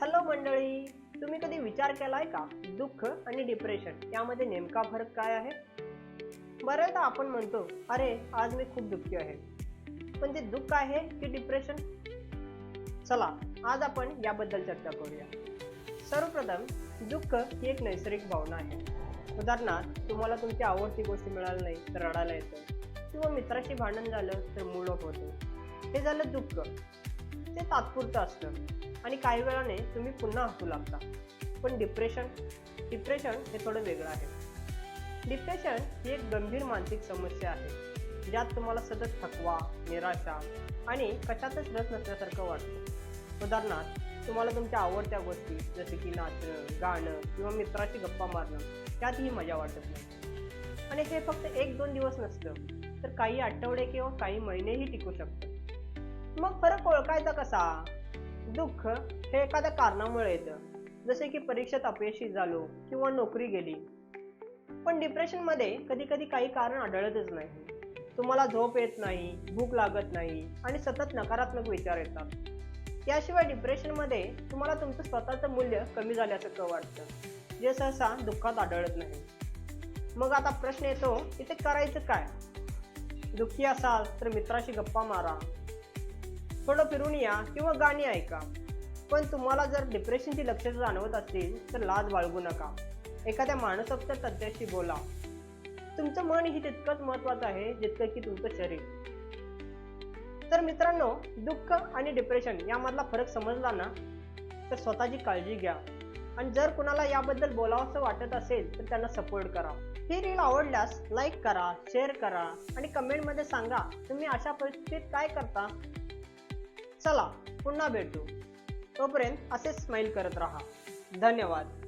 Hello मंडळी तुम्ही कधी विचार केलाय का? दुःख आणि डिप्रेशन यामध्ये नेमका फरक काय आहे? बऱ्याचदा आपण म्हणतो अरे आज मी खूप दुःखी आहे. पण ते दुःख आहे की डिप्रेशन चला आज आपण याबद्दल चर्चा करूया. सर्वप्रथम दुःख ही एक नैसर्गिक भावना आहे. उदाहरणार्थ तुम्हाला तुमची आवडती गोष्ट मिळाली नाही तर रडायला येतं. किंवा मित्राशी भांडण झालं तर मूळ होतं. हे झालं दुःख. ते तात्पुरतं असतं. आणि काही वेळाने तुम्ही पुन्हा हसू लागता. पण डिप्रेशन डिप्रेशन हे थोडं वेगळं आहे. डिप्रेशन ही एक गंभीर मानसिक समस्या आहे ज्यात तुम्हाला सतत थकवा निराशा आणि कशातच रस नसल्यासारखं वाटतं. उदाहरणार्थ तुम्हाला तुमच्या आवडत्या गोष्टी जसे की नाचणं गाणं किंवा मित्राशी गप्पा मारणं त्यातही मजा वाटत नाही. आणि हे फक्त एक दोन दिवस नसलं तर काही आठवडे किंवा काही महिनेही टिकू शकतं. मग फरक ओळखायचा कसा? दुःख हे एखाद्या कारणामुळे येतं. जसे की परीक्षेत अपयशी झालो किंवा नोकरी गेली. पण डिप्रेशनमध्ये कधी कधी काही कारण आढळतच नाही. तुम्हाला झोप येत नाही भूक लागत नाही आणि सतत नकारात्मक विचार येतात. याशिवाय डिप्रेशनमध्ये तुम्हाला तुमचं स्वतःचं मूल्य कमी झाल्यासारखं वाटतं. जे सहसा दुःखात आढळत नाही. मग आता प्रश्न येतो इथे करायचं काय? दुःखी असाल तर मित्राशी गप्पा मारा. थोडं फिरून या किंवा गाणी ऐका. पण तुम्हाला जर डिप्रेशनची लक्षणं जाणवत असतील तर लाज बाळगू नका. एखाद्या मानसोपचार तज्ज्ञाशी बोला. तुमचं मन ही तितकंच महत्वाचं आहे जितकं की तुमचं शरीर. तर मित्रांनो दुःख आणि डिप्रेशन यामधला फरक समजला ना तर स्वतःची काळजी घ्या. आणि जर कुणाला याबद्दल बोलावंसं वाटत असेल तर त्यांना सपोर्ट करा. ही रील आवडल्यास लाईक करा शेअर करा आणि कमेंटमध्ये सांगा तुम्ही अशा परिस्थितीत काय करता? चला पुन्हा भेटू. तोपर्यंत असेच स्माईल करत राहा. धन्यवाद.